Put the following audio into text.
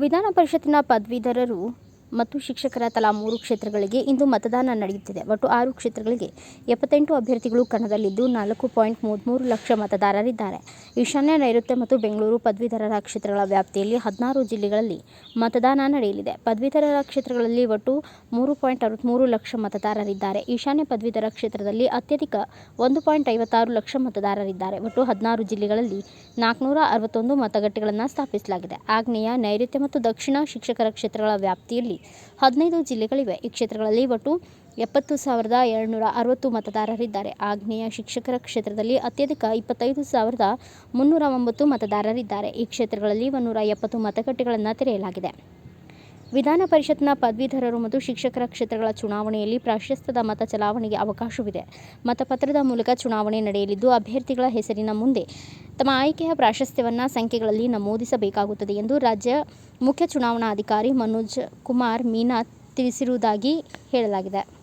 ವಿಧಾನ ಪರಿಷತ್ತಿನ ಪದವೀಧರರು ಮತ್ತು ಶಿಕ್ಷಕರ ತಲಾ ಮೂರು ಕ್ಷೇತ್ರಗಳಿಗೆ ಇಂದು ಮತದಾನ ನಡೆಯುತ್ತಿದೆ. ಒಟ್ಟು ಆರು ಕ್ಷೇತ್ರಗಳಿಗೆ ಎಪ್ಪತ್ತೆಂಟು ಅಭ್ಯರ್ಥಿಗಳು ಕಣದಲ್ಲಿದ್ದು ನಾಲ್ಕು ಪಾಯಿಂಟ್ ಮೂವತ್ತ್ಮೂರು ಲಕ್ಷ ಮತದಾರರಿದ್ದಾರೆ. ಈಶಾನ್ಯ, ನೈಋತ್ಯ ಮತ್ತು ಬೆಂಗಳೂರು ಪದವೀಧರರ ಕ್ಷೇತ್ರಗಳ ವ್ಯಾಪ್ತಿಯಲ್ಲಿ ಹದಿನಾರು ಜಿಲ್ಲೆಗಳಲ್ಲಿ ಮತದಾನ ನಡೆಯಲಿದೆ. ಪದವೀಧರರ ಕ್ಷೇತ್ರಗಳಲ್ಲಿ ಒಟ್ಟು ಮೂರು ಪಾಯಿಂಟ್ ಅರವತ್ತ್ಮೂರು ಲಕ್ಷ ಮತದಾರರಿದ್ದಾರೆ. ಈಶಾನ್ಯ ಪದವೀಧರ ಕ್ಷೇತ್ರದಲ್ಲಿ ಅತ್ಯಧಿಕ ಒಂದು ಪಾಯಿಂಟ್ ಐವತ್ತಾರು ಲಕ್ಷ ಮತದಾರರಿದ್ದಾರೆ. ಒಟ್ಟು ಹದಿನಾರು ಜಿಲ್ಲೆಗಳಲ್ಲಿ ನಾಲ್ಕುನೂರ ಅರವತ್ತೊಂದು ಮತಗಟ್ಟೆಗಳನ್ನು ಸ್ಥಾಪಿಸಲಾಗಿದೆ. ಆಗ್ನೇಯ, ನೈಋತ್ಯ ಮತ್ತು ದಕ್ಷಿಣ ಶಿಕ್ಷಕರ ಕ್ಷೇತ್ರಗಳ ವ್ಯಾಪ್ತಿಯಲ್ಲಿ ಹದಿನೈದು ಜಿಲ್ಲೆಗಳಿವೆ. ಈ ಕ್ಷೇತ್ರಗಳಲ್ಲಿ ಒಟ್ಟು ಎಪ್ಪತ್ತು ಸಾವಿರದ ಎರಡುನೂರ ಅರವತ್ತು ಮತದಾರರಿದ್ದಾರೆ. ಆಗ್ನೇಯ ಶಿಕ್ಷಕರ ಕ್ಷೇತ್ರದಲ್ಲಿ ಅತ್ಯಧಿಕ ಇಪ್ಪತ್ತೈದು ಸಾವಿರದ ಮುನ್ನೂರ ಒಂಬತ್ತು ಮತದಾರರಿದ್ದಾರೆ. ಈ ಕ್ಷೇತ್ರಗಳಲ್ಲಿ ಒಂದೂರ ಎಪ್ಪತ್ತು ಮತಗಟ್ಟೆಗಳನ್ನು ತೆರೆಯಲಾಗಿದೆ. ವಿಧಾನ ಪರಿಷತ್ನ ಪದವೀಧರರು ಮತ್ತು ಶಿಕ್ಷಕರ ಕ್ಷೇತ್ರಗಳ ಚುನಾವಣೆಯಲ್ಲಿ ಪ್ರಾಶಸ್ತ್ಯದ ಮತ ಚಲಾವಣೆಗೆ ಅವಕಾಶವಿದೆ. ಮತಪತ್ರದ ಮೂಲಕ ಚುನಾವಣೆ ನಡೆಯಲಿದ್ದು, ಅಭ್ಯರ್ಥಿಗಳ ಹೆಸರಿನ ಮುಂದೆ ತಮ್ಮ ಆಯ್ಕೆಯ ಪ್ರಾಶಸ್ತ್ಯವನ್ನು ಸಂಖ್ಯೆಗಳಲ್ಲಿ ನಮೂದಿಸಬೇಕಾಗುತ್ತದೆ ಎಂದು ರಾಜ್ಯ ಮುಖ್ಯ ಚುನಾವಣಾಧಿಕಾರಿ ಮನೋಜ್ ಕುಮಾರ್ ಮೀನಾ ತಿಳಿಸಿರುವುದಾಗಿ ಹೇಳಲಾಗಿದೆ.